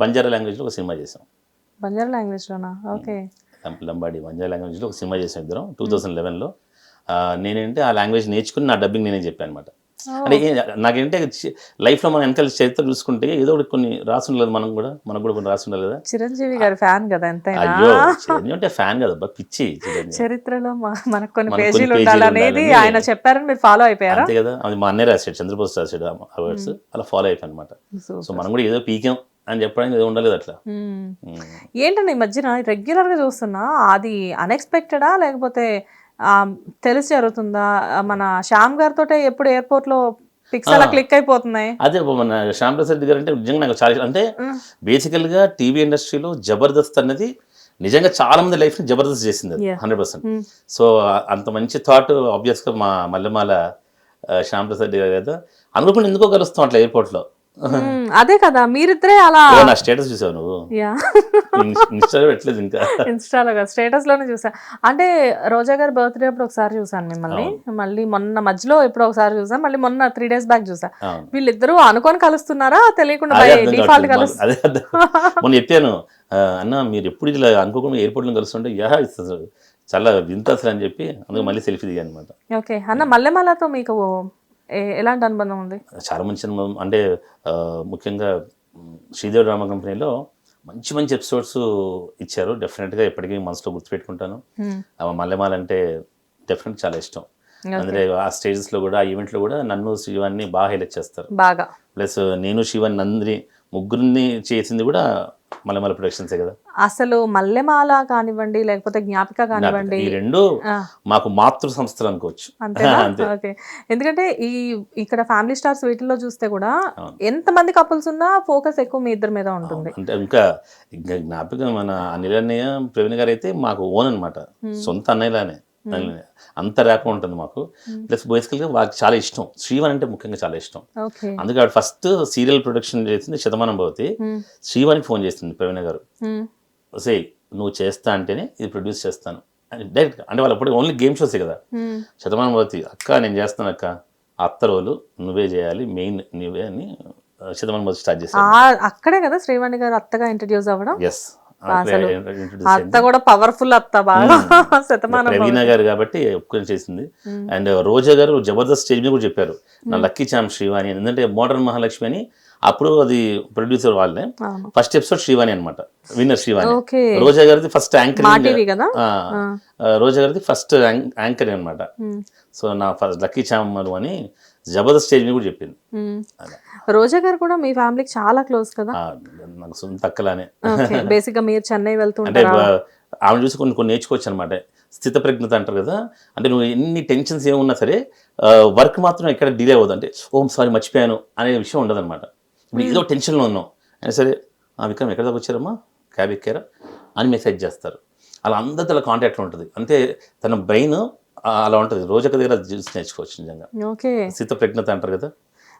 బంజారా లాంగ్వేజ్లో ఒక సినిమా చేసాం బంజారా లాంగ్వేజ్ లోనా ఓకే లంబాడి బంజారా లాంగ్వేజ్లో ఒక సినిమా చేసాం ఇద్దరం టూ థౌసండ్ లెవెన్లో. నేనేంటే ఆ లాంగ్వేజ్ నేర్చుకుని నా డబ్బింగ్ నేనే చెప్పాను అనమాట అంటే నాకేంటే లైఫ్లో మనం వెనకాల చరిత్ర చూసుకుంటే ఏదో ఒకటి కొన్ని రాసి ఉండలేదు మనం కూడా మనకు కూడా కొన్ని రాసి ఉండాలి కదా. చిరంజీవి గారి ఫ్యాన్ కదా అయ్యో చిరంజీవి అంటే ఫ్యాన్ కదా పిచ్చి చరిత్రలో మనకు కొన్ని పేజీలు ఉండాలనేది ఉండాలని. ఆయన చెప్పారని మీరు ఫాలో అయిపోయారా? అంతే కదా అది మా అన్నయ్య రాశాడు చంద్రబోస్ రాశాడు అవార్డ్స్ అలా ఫాలో అయిపోయాను అనమాట. సో మనం కూడా ఏదో పీకాం. అని చెప్పడానికి ఏదో ఉండలేదు అట్లా. ఏంటండి ఈ మధ్యన రెగ్యులర్గా చూస్తున్నా అది అన్ఎక్స్పెక్టెడా లేకపోతే తెలిసి జరుగుతుందా మన శ్యామ్ గారితో ఎప్పుడు ఎయిర్పోర్ట్లో పిక్స్ అలా ఆ. క్లిక్ అయిపోతున్నాయి అదే మన శ్యామ్ ప్రసాద్ గారు అంటే నిజంగా నాకు చాలా. అంటే మ్మ్. బేసికల్గా టీవీ ఇండస్ట్రీలో జబర్దస్త్ అన్నది నిజంగా చాలా మంది లైఫ్ని జబర్దస్త్ చేసింది. Hundred percent. సో అంత మంచి థాట్ ఆబ్వియస్గా మా మల్లెమాల శ్యామ్ ప్రసాద్ గారు కదా అనుకోకుండా ఎందుకో కలుస్తాం అట్లా ఎయిర్పోర్ట్లో. అదే కదా మీరిద్దరే అలా నా స్టేటస్ చూసావు నువ్వు. యా. ఇన్స్టా పెట్టలేదు ఇంకా. ఇన్స్టాలో కదా స్టేటస్లోనే చూసా. అంటే రోజా గారి బర్త్డే అప్పుడు ఒకసారి చూసాను మిమ్మల్ని. మళ్ళీ మొన్న మధ్యలో ఎప్పుడో ఒకసారి చూసాను మళ్ళీ మొన్న త్రీ డేస్ బ్యాక్ చూసా. వీళ్ళిద్దరూ అనుకొని కలుస్తున్నారా? తెలియకుండా డిఫాల్ట్ కావట్లేదు. కలుస్తు మాకు. అదే అర్థం. మొన్న చెప్పాను అన్న మీరు ఎప్పుడు ఇలా అనుకోకుండా ఎయిర్పోర్ట్లో కలుస్తుంటే యా it's అసలు చాలా వింత అసలు అని చెప్పి అందుకు మళ్ళీ సెల్ఫీ దిగాను అనమాట ఓకే. అన్న మల్లెమలతో మీకు ఎలాంటి అనుబంధం ఉంది? చాలా మంచి అనుభవం అంటే ముఖ్యంగా శ్రీదేవి డ్రామా కంపెనీలో మంచి మంచి ఎపిసోడ్స్ ఇచ్చారు. డెఫినెట్గా ఎప్పటికీ మనసులో గుర్తుపెట్టుకుంటాను. మ్మ్. ఆ మల్లెమాల అంటే డెఫినెట్ చాలా ఇష్టం. అందులో ఆ స్టేజెస్లో కూడా ఆ ఈవెంట్లో కూడా నన్ను శివాన్ని బాగా హైలైట్ చేస్తారు. బాగా. ప్లస్ నేను శివన్ నందిని ముగ్గురిని చేసింది కూడా మల్లెమాల ప్రొడక్షన్సే కదా. అసలు మల్లెమాల కానివ్వండి లేకపోతే జ్ఞాపిక కానివ్వండి. ఈ రెండు మాకు మాతృ సంస్థలు అనుకోవచ్చు. అంతే. ఎందుకంటే ఈ ఇక్కడ ఫ్యామిలీ స్టార్స్ వీటిల్లో చూస్తే కూడా. ఎంత మంది కపుల్స్ ఉన్నా ఫోకస్ ఎక్కువ మీ ఇద్దరి మీద ఉంటుంది. అంటే ఇంకా ఇంకా జ్ఞాపకం మన అనిల్ అన్నయ్య ప్రవీణ్ గారు అయితే మాకు ఓన్ అనమాట సొంత అన్నయ్యలానే. అంత ర్యాప్ ఉంటుంది మాకు. ప్లస్ బేసికల్గా వాళ్ళకి చాలా ఇష్టం. శ్రీవన్ అంటే ముఖ్యంగా చాలా ఇష్టం. అందుకే ఆవిడ ఫస్ట్ సీరియల్ ప్రొడక్షన్ చేసింది శతమానం భవతి. శ్రీవానికి ఫోన్ చేసింది ప్రవీణ గారు. సే నువ్వు చేస్తా అంటేనే ఇది ప్రొడ్యూస్ చేస్తాను. డైరెక్ట్ అంటే వాళ్ళు అప్పుడు ఓన్లీ గేమ్ షోసే కదా. శతమానం భవతి అక్క నేను చేస్తాను అక్క. అత్త రోలు నువ్వే చేయాలి మెయిన్ నువ్వే అని శతమానం భవతి స్టార్ట్ ఆ- అక్కడే కదా శ్రీవాణి గారు అత్తగా ఇంట్రడ్యూస్ అవ్వడం? ఎస్ అసలు అత్త కూడా పవర్ఫుల్ అత్త బాగా శతమానం గారు కాబట్టి ఒప్పుకొని చేసింది. అండ్ రోజా గారు జబర్దస్త్ స్టేజ్ మీద కూడా చెప్పారు. నా లక్కీ చామ్ శ్రీవాణి అని. ఎందుకంటే మోడర్న్ మహాలక్ష్మి అని అప్పుడు అది ప్రొడ్యూసర్ వాళ్ళే. ఫస్ట్ ఎపిసోడ్ శ్రీవాణి అనమాట విన్నర్ శ్రీవాణి. రోజా గారిది ఫస్ట్ యాంకర్ రోజా గారిది ఫస్ట్ యాంకర్ అనమాట. సో నా ఫస్ట్ లక్కీ చామరు అని జబర్దస్త్ స్టేజ్ మీద కూడా చెప్పింది. రోజా గారు కూడా మీ ఫ్యామిలీకి చాలా క్లోజ్ కదా? నాకు ఓకే బేసిక్గా మీరు చెన్నై బ- ఆమె చూసి కొన్ని కొన్ని నేర్చుకోవచ్చు అనమాట స్థితప్రజ్ఞత అంటారు కదా అంటే నువ్వు ఎన్ని టెన్షన్స్ ఏమున్నా సరే వర్క్ మాత్రం ఎక్కడ డిలే అవ్వదు. అంటే ఓం సారీ మర్చిపోయాను అనే విషయం ఉండదు అనమాట ఇప్పుడు ఏదో టెన్షన్లో ఉన్నాం. అయినా సరే ఆ విక్రమ్ ఎక్కడ దాకా వచ్చారమ్మా? క్యాబ్ ఎక్కారా? అని మెసేజ్ చేస్తారు. అలా అందరితో అలా కాంటాక్ట్లో ఉంటుంది. అంటే తన బ్రెయిన్ అలా ఉంటుంది. రోజొక దగ్గర నేర్చుకోవచ్చు నిజంగా. ఓకే. స్థితప్రజ్ఞత అంటారు కదా.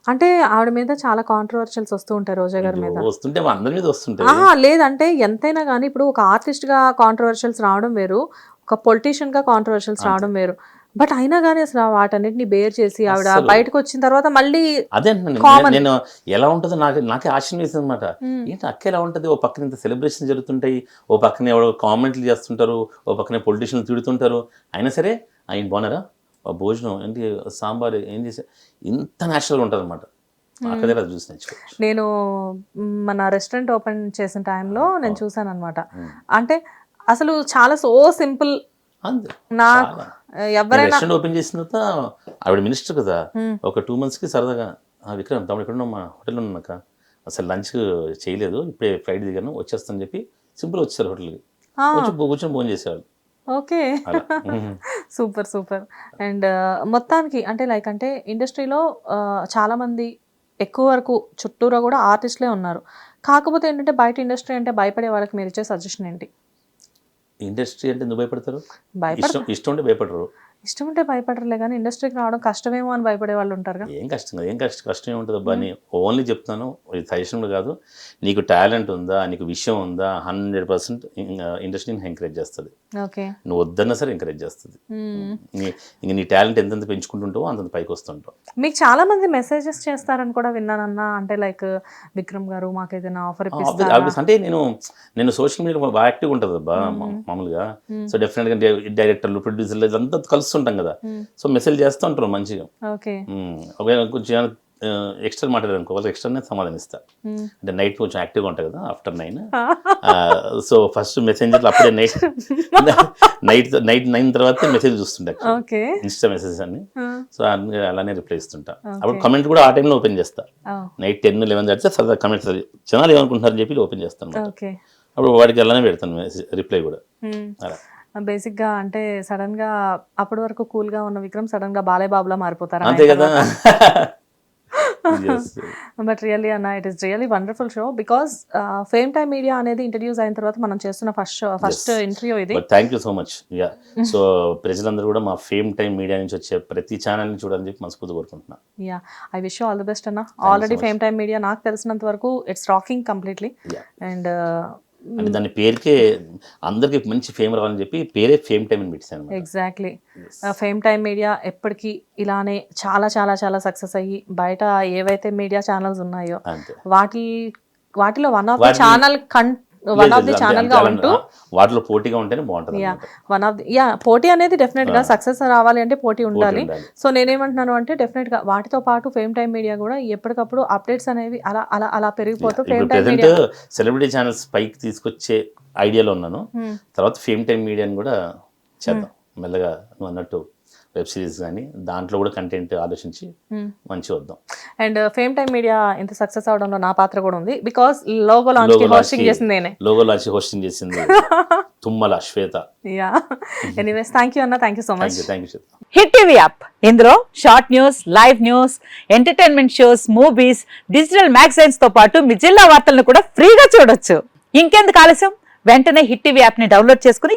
అంటే ఆవిడ మీద చాలా కాంట్రవర్షియల్స్ వస్తూ ఉంటాయి రోజా గారి మీద. వస్తుంటే అందరి మీద వస్తుంటాయి. లేదంటే ఎంతైనా కానీ ఇప్పుడు ఒక ఆర్టిస్ట్గా కాంట్రవర్షియల్స్ రావడం వేరు ఒక పొలిటీషియన్గా కాంట్రవర్షియల్స్ రావడం వేరు. బట్ అయినా కానీ అసలు వాటన్నిటిని బేర్ చేసి ఆవిడ. బయటకు వచ్చిన తర్వాత మళ్ళీ అదే. నేను. ఎలా ఉంటుందో నాకు నాకే ఆశ్చర్యం వేసింది అనమాట. ఏంటి అక్క ఎలా ఉంటుంది? ఓ పక్కన ఇంత సెలబ్రేషన్ జరుగుతుంటాయి ఓ పక్కన ఎవడో కామెంట్లు చేస్తుంటారు ఓ పక్కన పొలిటీషియన్లు తిడుతుంటారు. అయినా సరే ఆయన బాగున్నారా? భోజనం ఏంటి సాంబార్ ఏం చేసా ఇంత నేచురల్ ఉంటుంది అనమాట అక్క దగ్గర అది చూసి నేర్చుకోవచ్చు? నేను మన రెస్టారెంట్ ఓపెన్ చేసిన టైంలో నేను చూసాను అనమాట. అంటే అసలు చాలా సో సింపుల్ నాకు. ఎవరైనా రెస్టారెంట్ ఓపెన్ చేసిన తర్వాత ఆవిడ మినిస్టర్ కదా. ఒక టూ మంత్స్కి సరదాగా "ఆ, విక్రమ్ తమ్ముడు ఎక్కడ మా హోటల్లో ఉన్నాక అసలు లంచ్ చేయలేదు. ఇప్పుడే ఫ్లైట్ దిగాను. వచ్చేస్తాను చెప్పి సింపుల్ వచ్చేసారు హోటల్కి ఆ, వచ్చి కూర్చొని ఫోన్ చేసేవాళ్ళు. ఓకే. Super super. అండ్ మొత్తానికి అంటే లైక్ అంటే ఇండస్ట్రీలో చాలా మంది ఎక్కువ వరకు చుట్టూరా కూడా ఆర్టిస్ట్లే ఉన్నారు. కాకపోతే ఏంటంటే బయట ఇండస్ట్రీ అంటే భయపడే వాళ్ళకి మీరు ఇచ్చే సజెషన్ ఏంటి? ఇండస్ట్రీ అంటే ఎందుకు భయపడతారు? భయపడ ఇష్టం ఇష్టం ఉంటే భయపడరు. ఇష్టం ఉంటే భయపడరులే కానీ ఇండస్ట్రీకి రావడం కష్టమేమో అని భయపడే వాళ్ళు ఉంటారుగా ఏం కష్టం కాదు ఏం కష్టం కష్టం ఏముంటుంది అబ్బా. అని ఓన్లీ చెప్తాను ఇది సజెషన్ కాదు. నీకు టాలెంట్ ఉందా నీకు విషయం ఉందా హండ్రెడ్ పర్సెంట్ ఇండస్ట్రీని ఎంకరేజ్ చేస్తుంది. ఓకే. నువ్వు వద్దన్నా సరే ఎంకరేజ్ చేస్తుంది. ఇంక నీ టాలెంట్ ఎంతెంత పెంచుకుంటుంటావో అంతంత పైకి వస్తుంటావు. మీకు చాలా మంది మెసేజెస్ చేస్తారని కూడా విన్నానన్నా అంటే లైక్ విక్రమ్ గారు మాకు ఏదైనా ఆఫర్. అంటే నేను నేను సోషల్ మీడియా బాగా యాక్టివ్ ఉంటుంది అబ్బా మామూలుగా. సో డెఫినెట్గా డైరెక్టర్లు ప్రొడ్యూసర్లు ఇదంతా కలుస్తుంటాం కదా. సో మెసేజ్ చేస్తూ ఉంటారు మంచిగా. ఒకవేళ కొంచెం ఎక్స్ట్రా మాట్లాడారనుకో వాళ్ళకి ఎక్స్ట్రానే సమాధానం ఇస్తా అంటే నైట్ కొంచెం యాక్టివ్గా ఉంటాయి కదా ఆఫ్టర్ నైన్ సో ఫస్ట్ మెసేంజర్లు అప్పుడే నైట్ నైట్ నైట్ నైన్ తర్వాత మెసేజ్ చూస్తుంటా ఇన్స్టా మెసేజెస్ అన్ని. సో అలానే రిప్లై ఇస్తుంటా అప్పుడు కమెంట్ కూడా ఆ టైంలో ఓపెన్ చేస్తా. నైట్ టెన్ లెవెన్ దాటితే సరదా కమెంట్స్ జనాలు ఏమనుకుంటున్నారని చెప్పి ఓపెన్ చేస్తాను అప్పుడు వాడికి అలానే పెడతాను మెసేజ్ రిప్లై కూడా. అలా. బేసిక్గా అంటే సడన్గా అప్పటి వరకు కూల్గా ఉన్న విక్రమ్ సడన్గా బాలయ్య బాబులా మారిపోతారా? అంతే కదా. బట్ రియల్లీ అన్న it is really wonderful show because Fame Time Media అనేది ఇంట్రడ్యూస్ అయిన తర్వాత మనం చేస్తున్న ఫస్ట్ షో ఫస్ట్ ఇంటర్వ్యూ ఇది. Thank you so much yeah so ప్రజలందరూ కూడా మా ఫేమ్ టైం మీడియా నుంచి వచ్చే ప్రతి ఛానల్ని చూడాలని చెప్పి మనస్ఫూర్తి కోరుకుంటున్నా. Yeah I wish all the best అన్న. ఆల్రెడీ ఫేమ్ టైమ్ మీడియా నాకు తెలిసినంత వరకు ఇట్స్ రాకింగ్ కంప్లీట్లీ. అండ్ అంటే దాని పేరుకే అందరికి మంచి ఫేమ్ రావాలని చెప్పి పేరే ఫేమ్ టైం అని పెట్టాను. ఎగ్జాక్ట్లీ ఫేమ్ టైమ్ మీడియా ఎప్పటికీ ఇలానే చాలా చాలా చాలా సక్సెస్ అయ్యి బయట ఏవైతే మీడియా ఛానల్స్ ఉన్నాయో వాటి వాటిలో వన్ ఆఫ్ ది ఛానల్ కన్ వన్ ఆఫ్ ది ఛానల్గా ఉంటూ వాటిలో పోటీగా ఉంటేనే బాగుంటుంది yeah. One of the yeah పోటీ అనేది డెఫినెట్గా సక్సెస్ రావాలి అంటే పోటీ ఉండాలి. సో నేనేమంటున్నాను అంటే డెఫినెట్గా వాటితో పాటు ఫేమ్ టైమ్ మీడియా కూడా ఎప్పటికప్పుడు అప్డేట్స్ అనేవి అలా అలా అలా పెరిగిపోతూ Fame Time Media celebrity channels పైకి తీసుకొచ్చే ఐడియాలో ఉన్నాను. తర్వాత ఫేమ్ టైం మీడియాని కూడా చేద్దాం. మెల్లగా నువ్వు అన్నట్టు వెబ్ సిరీస్ కానీ దాంట్లో కూడా కంటెంట్ ఆలోచించి మంచి వద్దాం. అండ్ ఫేమ్ టైమ్ మీడియా ఇంత సక్సెస్ అవడంలో నా పాత్ర కూడా ఉంది. బికాస్ లోగో లాంచ్ హోస్టింగ్ చేసింది నేనే. లోగో లాంచ్ హోస్టింగ్ చేసింది Tummala Swetha. Yeah anyways thank you అన్న thank you so much thank you Hit TV app ఇందులో short news live news entertainment shows movies digital మ్యాగజైన్స్తో పాటు మీ జిల్లా వార్తలను కూడా ఫ్రీగా చూడొచ్చు. ఇంకెందుకు ఆలస్యం? వెంటనే హిట్ టీవీ యాప్ని డౌన్లోడ్ చేసుకుని